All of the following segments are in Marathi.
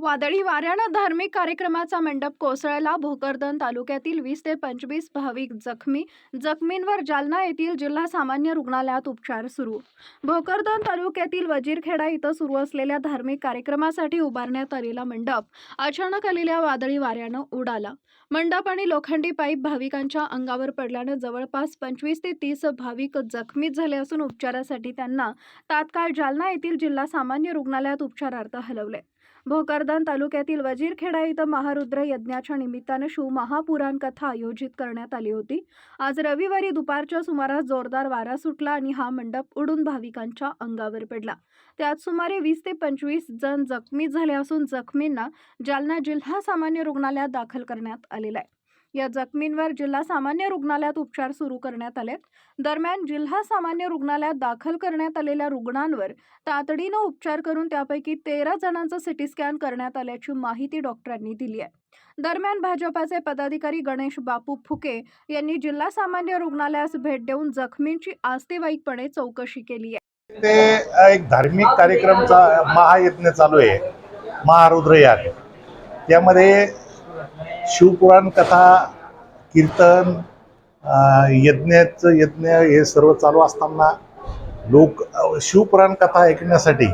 वादळी वाऱ्यानं धार्मिक कार्यक्रमाचा मंडप कोसळला. भोकरदन तालुक्यातील वीस ते पंचवीस भाविक जखमी. जखमींवर जालना येथील जिल्हा सामान्य रुग्णालयात उपचार सुरू. भोकरदन तालुक्यातील वजीरखेडा इथं सुरू असलेल्या धार्मिक कार्यक्रमासाठी उभारण्यात आलेला मंडप अचानक आलेल्या वादळी वाऱ्यानं उडाला. मंडप आणि लोखंडी पाईप भाविकांच्या अंगावर पडल्यानं जवळपास पंचवीस ते तीस भाविक जखमी झाले असून उपचारासाठी त्यांना तात्काळ जालना येथील जिल्हा सामान्य रुग्णालयात उपचारार्थ हलवले. भोकरदान तालुक्यातील वजीरखेडा इथं महारुद्र यज्ञाच्या निमित्तानं शिव महापुराणकथा आयोजित करण्यात आली होती. आज रविवारी दुपारच्या सुमारास जोरदार वारा सुटला आणि हा मंडप उडून भाविकांच्या अंगावर पडला. त्यात सुमारे वीस ते पंचवीस जण जखमी झाले असून जखमींना जालना जिल्हा सामान्य रुग्णालयात दाखल करण्यात आलेला आहे. या जखमींवर जिल्हा सामान्य रुग्णालयात उपचार सुरू करण्यात आले दरम्यान जिल्हा सामान्य रुग्णालयात दाखल करण्यात आलेल्या रुग्णांवर तातडीनं उपचार करून त्यापैकी तेरा जणांचा सिटी स्कॅन करण्यात आल्याची माहिती डॉक्टरांनी दिली आहे. दरम्यान भाजपाचे पदाधिकारी गणेश बापू फुके यांनी जिल्हा सामान्य रुग्णालयास भेट देऊन जखमींची आस्तेवाईकपणे चौकशी केली आहे. ते एक धार्मिक कार्यक्रमचा महायज्ञ चालू आहे. महारुद्र याग त्यामध्ये शिवपुराण कथा कीर्तन यज्ञाचं यज्ञ हे सर्व चालू असताना लोक शिवपुराण कथा ऐकण्यासाठी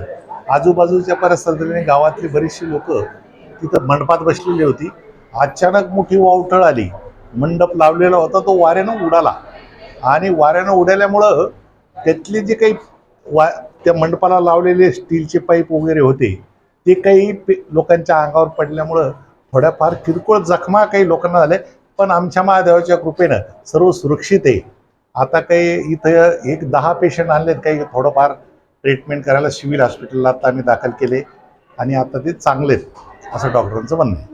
आजूबाजूच्या परिसरातली गावातली बरीचशी लोक तिथं मंडपात बसलेली होती. अचानक मोठी वावटळ आली. मंडप लावलेला होता तो वाऱ्यानं उडाला. आणि वाऱ्यानं उडाल्यामुळं त्यातले जे काही वा त्या मंडपाला लावलेले स्टीलचे पाईप वगैरे होते ते काही पे- लोकांच्या अंगावर पडल्यामुळं थोड्याफार किरकोळ जखमा काही लोकांना झाल्या पण आमच्या महादेवाच्या कृपेनं सर्व सुरक्षित आहे. आता काही इथं एक दहा पेशंट आणलेत काही थोडंफार ट्रीटमेंट करायला सिव्हिल हॉस्पिटलला आता आम्ही दाखल केले आणि आता ते चांगलेत असं डॉक्टरांचं म्हणणं आहे.